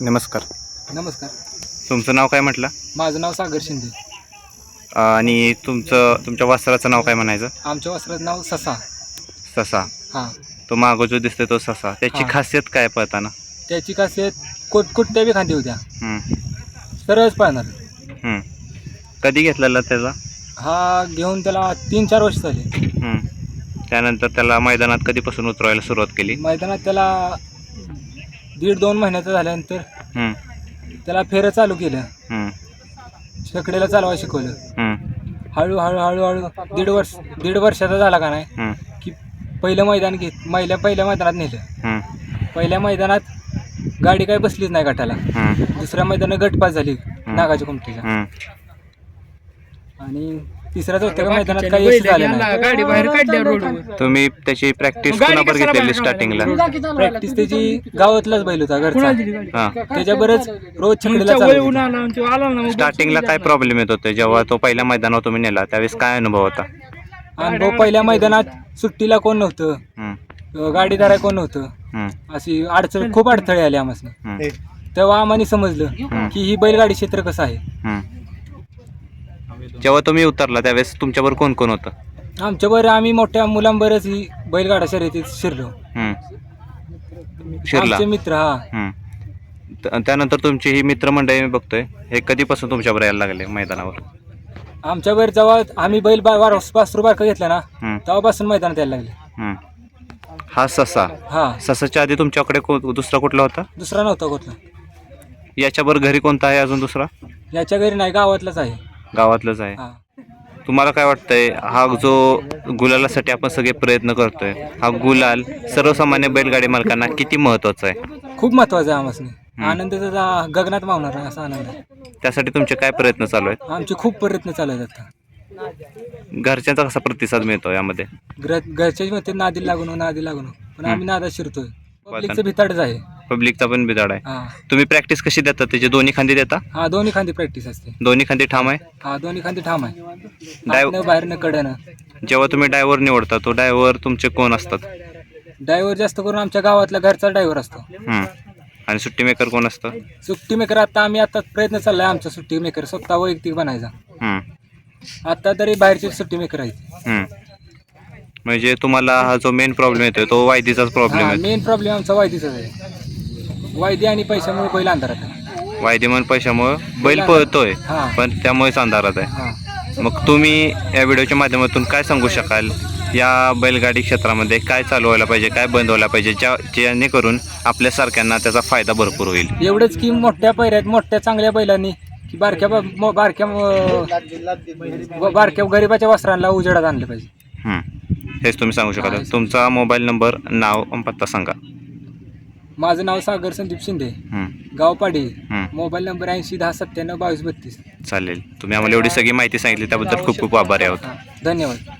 नमस्कार. नमस्कार. तुमचं नाव काय म्हटलं? माझं नाव सागर शिंदे. अ, आणि तुमचं तुमच्या वस्त्राचं नाव काय म्हणायचं? आमच्या वस्त्राचं नाव ससा. ससा. हां. तो मागो जो दिसतोय तो ससा. त्याची हा. खासियत काय पळताना? त्याची खासियत कोट कुठल्या बी खांदी होत्या. हम्म, सरळच पाळणार. हम्म. कधी घेतलेला त्याचा? हा घेऊन त्याला तीन चार वर्ष झाले. हम्म. त्यानंतर त्याला मैदानात कधीपासून उतरवायला सुरुवात केली? मैदानात त्याला दीड दोन महिन्याचं झाल्यानंतर हम्म, त्याला फेरं चालू केलं. हम्म, शेकडीला चालवायला शिकवलं. हम्म, हळूहळू हळूहळू दीड वर्ष दीड वर्षाचा झाला का नाही हम्म, की पहिलं मैदान घेत पहिल्या पहिल्या मैदानात नेलं. हम्म, पहिल्या मैदानात गाडी काही बसलीच नाही गटाला. हम्म, दुसऱ्या मैदानात गटपास झाली नागाच्या हम्म. आणि तिसऱ्या चौथ्या मैदानात काही यश झालं नाही. गाडी बाहेर काढल्या रोडवर. तुम्ही त्याची प्रॅक्टिस कुणाबर घेतलेली स्टार्टिंगला प्रॅक्टिस त्याची गावातलाच बैल होता घरचा. हा. त्याच्याबरच रोज छकडीला वय चालू ऊन आला आणि तो आला ना मग स्टार्टिंगला काय प्रॉब्लेम येत होते? जेव्हा तो पहिल्या मैदानावर तुम्ही नेला त्यावेळेस काय अनुभव होता? अनुभव पहिल्या मैदानात सुट्टीला कोण नव्हतं? हम्म, अं, गाडी धराय कोण नव्हतं? हम्म, अशी अडचण खूप अडथळे आले आम्हाला हम्म, तेव्हा आम्हाला समजलं की ही बैलगाडी क्षेत्र कसं आहे? हम्म. जेव्हा तुम्ही उतरला त्यावेळेस तुमच्यावर कोण कोण होतं? आमच्यावर आम्ही मोठ्या मुलांबरच ही बैलगाडा शर्यतीत शिरलो. हम्म. शिरला. आमचे मित्र हा. हम्म. त- त्यानंतर तुमची ही मित्रमंडळी मी बघतोय हे कधीपासून तुमच्यावर यायला लागले मैदानावर? आमच्यावर जेव्हा आम्ही बैल बा- बारा रुपये बारका घेतला ना हम्म, तेव्हापासून मैदानात यायला लागले. हम्म. हा ससा. हा. ससाच्या आधी तुमच्याकडे को- दुसरा कुठला होता? दुसरा नव्हता कुठला. याच्यावर घरी कोणता आहे अजून दुसरा? याच्या घरी नाही गावातलाच आहे. गावातलंच आहे. हा. तुम्हाला काय वाटतंय? हा जो गुलालासाठी आपण सगळे प्रयत्न करतोय हा गुलाल सर्वसामान्य बैलगाडी मालकांना किती महत्त्वाचा आहे? खूप महत्वाचं आहे आम्हाला आनंद त्याचा गगनात मावणार आहे असा आनंद आहे. त्यासाठी तुमचे काय प्रयत्न चालू आहेत? आमचे खूप प्रयत्न चालू आहेत आता. घरच्यांचा कसा प्रतिसाद मिळतो यामध्ये? घर घरच्याच म्हणते नादी लागून नादी लागून पण आम्ही नादात शिरतोय. पब्लिकचं भिताडच आहे. पब्लिकचा पण बिदाड आहे. हा. तुम्ही प्रॅक्टिस कशी देता? त्याचे दोन्ही खांदी देता? हा दोन्ही खांदी प्रॅक्टिस असते. दोन्ही खांदी ठाम आहे? हा दोन्ही खांदी ठाम आहे. डायव आतनं बाहेरनं कडनं. जेव्हा तुम्ही ड्रायव्हर निवडता तो ड्रायव्हर तुमचे कोण असतात? ड्रायव्हर जास्त करून आमच्या गावातला घरचा ड्रायव्हर असतो. हम्म. आणि सुट्टी मेकर कोण असतं? सुट्टी मेकर आता आम्ही आता प्रयत्न चाललाय आमचा सुट्टी मेकर स्वतः वैयक्तिक बनायचा. हम्म. आता तरी बाहेरचे सुट्टी मेकर आहेत. हम्म. म्हणजे तुम्हाला हा जो मेन प्रॉब्लेम येतोय तो वायदीचाच प्रॉब्लेम आहे. मेन प्रॉब्लेम आमचा वायदीचाच आहे. वायदी आणि पैशामुळे बैल अंधारात आहे. वायदी म्हणून पैशामुळे बैल पळतोय हा. पण त्यामुळेच अंधारात आहे. हा. मग तुम्ही या व्हिडिओच्या माध्यमातून काय सांगू शकाल? या बैलगाडी क्षेत्रामध्ये काय चालू व्हायला पाहिजे काय बंद व्हायला पाहिजे ज्या जेणेकरून आपल्यासारख्यांना त्याचा फायदा भरपूर होईल? एवढंच की मोठ्या पैऱ्यात मोठ्या चांगल्या बैलांनी की बारक्या ब- म- बारक्या म- बारक्या गरिबाच्या वस्त्रांना उजेडात आणलं पाहिजे. हेच तुम्ही सांगू शकाल. तुमचा मोबाईल नंबर नाव आणि पत्ता सांगा. माझं नाव सागर संदीप शिंदे. हम्म. गाव पाडी हम्म. मोबाईल नंबर ऐंशी दहा सत्त्याण्णव बावीस बत्तीस. चालेल. तुम्ही आम्हाला एवढी सगळी माहिती सांगितली त्याबद्दल खूप खूप आभारी आहोत. हा, धन्यवाद.